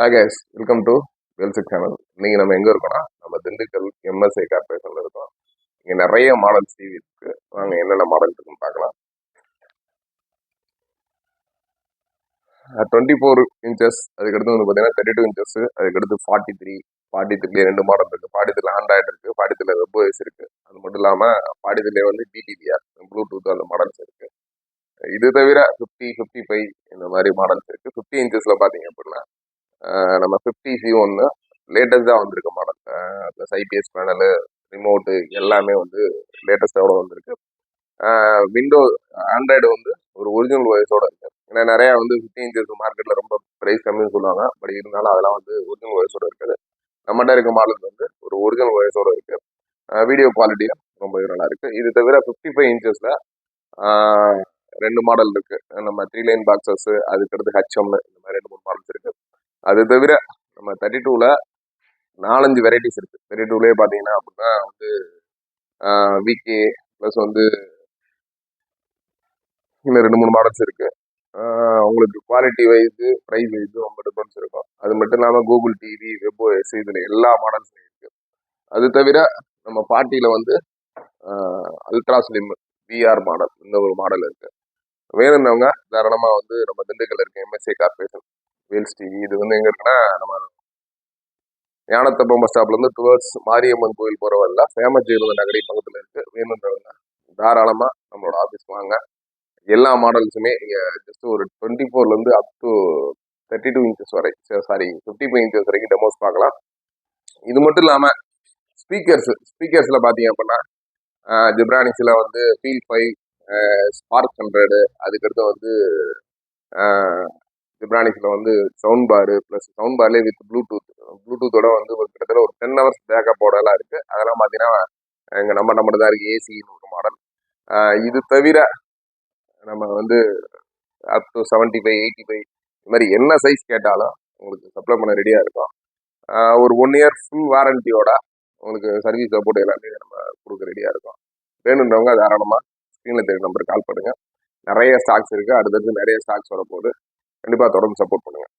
Hi guys welcome to Welsic channel இன்னைக்கு நம்ம எங்கே இருக்கோம்னா நம்ம திண்டுக்கல் எம்எஸ்ஐ கார்பரேஷனில் இருக்கோம். இங்கே நிறைய மாடல்ஸ் டிவி இருக்கு. வாங்க என்னென்ன மாடல் இருக்குன்னு பார்க்கலாம். டுவெண்ட்டி ஃபோர் இன்ச்சஸ் அதுக்கடுத்து வந்து பார்த்தீங்கன்னா தேர்ட்டி டூ இன்ச்சஸ் அதுக்கடுத்து ஃபார்ட்டி த்ரீ ஃபார்ட்டி த்ரீ ரெண்டு மாடல் இருக்குது ஃபார்ட்டி த்ரீல ஆண்ட்ராய்டு இருக்குது ஃபார்ட்டி த்ரீல வெப்ஓஎஸ் இருக்குது அது மட்டும் இல்லாமல் ஃபார்ட்டி த்ரீல வந்து டிடிபிஆர் ப்ளூடூத் அந்த மாடல்ஸ் இருக்குது இது தவிர ஃபிஃப்டி ஃபிஃப்டி ஃபைவ் இந்த மாதிரி மாடல்ஸ் இருக்குது ஃபிஃப்டி இன்ச்சஸில் பார்த்தீங்க அப்படின்னா நம்ம ஃபிஃப்டி சி ஒன்று லேட்டஸ்ட்டாக வந்திருக்கு model plus IPS panel remote எல்லாமே வந்து லேட்டஸ்ட்டோட வந்திருக்கு. விண்டோ ஆண்ட்ராய்டு வந்து ஒரு ஒரிஜினல் வாய்ஸோட இருக்கு. ஏன்னா நிறையா வந்து ஃபிஃப்டி இன்ச்சஸ் மார்க்கெட்டில் ரொம்ப ப்ரைஸ் கம்மின்னு சொல்லுவாங்க. பட் இருந்தாலும் அதெல்லாம் வந்து ஒரிஜினல் வாய்ஸோட இருக்குது. நம்மகிட்ட இருக்க மாடல் வந்து ஒரு ஒரிஜினல் வாய்ஸோட இருக்கு. வீடியோ குவாலிட்டியும் ரொம்ப நல்லா இருக்கு. இது தவிர ஃபிஃப்டி ஃபைவ் இன்ச்சஸில் ரெண்டு மாடல் இருக்கு. நம்ம த்ரீ லைன் பாக்ஸஸ் அதுக்கடுத்து ஹெச்எம்னு இந்த மாதிரி ரெண்டு மூணு மாடல்ஸ் இருக்கு அது தவிர நம்ம தேர்ட்டி டூவில் நாலஞ்சு வெரைட்டிஸ் இருக்கு. தேர்ட்டி டூலேயே பார்த்தீங்கன்னா அப்படின்னா வந்து விகே ப்ளஸ் வந்து இன்னும் ரெண்டு மூணு மாடல்ஸ் இருக்கு. உங்களுக்கு குவாலிட்டி வைஸு ப்ரைஸ் வைஸு ரொம்ப டிஃப்ரென்ஸ் இருக்கும். அது மட்டும் இல்லாமல் கூகுள் டிவி வெப்ஓஎஸ் இதில் எல்லா மாடல்ஸும் இருக்கு. அது தவிர நம்ம பார்ட்டியில் வந்து அல்ட்ரா ஸ்லிம் விஆர் மாடல் இந்த ஒரு மாடல் இருக்கு. வேணும்னவங்க தாராளமாக வந்து நம்ம திண்டுக்கல் இருக்க எம்எஸ்ஏ கார்பரேஷன் வேல்ஸ் டிவி இது வந்து எங்க இருக்குன்னா நம்ம ஞானத்தப்பம் பஸ் ஸ்டாப்ல இருந்து டுவர்ட்ஸ் மாரியம்மன் கோயில் போகிற வரல ஃபேமஸ் ஜெயலலிதா நகரி பக்கத்துல இருக்கு. வேணுன்றவங்க தாராளமா நம்மளோட ஆஃபீஸ் வாங்க. எல்லா மாடல்ஸுமே இங்க ஜஸ்ட் ஒரு டுவெண்ட்டி ஃபோர்ல இருந்து up to thirty two inches வரை சாரி ஃபிஃப்டி ஃபைவ் இன்ச்சஸ் வரைக்கும் டெமோஸ் பார்க்கலாம். இது மட்டும் இல்லாம ஸ்பீக்கர்ஸ் ஸ்பீக்கர்ஸ்ல பாத்தீங்க அப்படின்னா ஜிப்ரானிக்ஸ்ல வந்து ஃபீல் ஃபைவ் ஸ்பார்க் ஹண்ட்ரடு அதுக்கடுத்து வந்து ஜிப்ரானிக்ஸில் வந்து சவுண்ட் பாரு ப்ளஸ் சவுண்ட் பார்லேயே வித் ப்ளூடூத் ப்ளூடூத்தோட வந்து ஒரு கிட்டத்தட்ட ஒரு டென் ஹவர்ஸ் பேக்கப்போடலாம் இருக்குது அதெல்லாம் பார்த்தீங்கன்னா எங்கள் நம்ம நம்ம தான் இருக்குது ஏசின்னு ஒரு மாடல் இது தவிர நம்ம வந்து up to seventy five eighty five இது மாதிரி என்ன சைஸ் கேட்டாலும் உங்களுக்கு சப்ளை பண்ண ரெடியாக இருக்கும். ஒரு ஒன் இயர் ஃபுல் வாரண்டியோட உங்களுக்கு சர்வீஸ் சப்போர்ட் எல்லாமே நம்ம கொடுக்க ரெடியாக இருக்கும். வேணுன்றவங்க தாராளமாக ஸ்க்ரீனில் தெரிய நம்பருக்கு கால் பண்ணுங்கள் நிறைய ஸ்டாக்ஸ் இருக்குது அடுத்தடுத்து நிறைய ஸ்டாக்ஸ் வரப்போகுது. கண்டிப்பாக தொடர்ந்து சப்போர்ட் பண்ணுங்கள்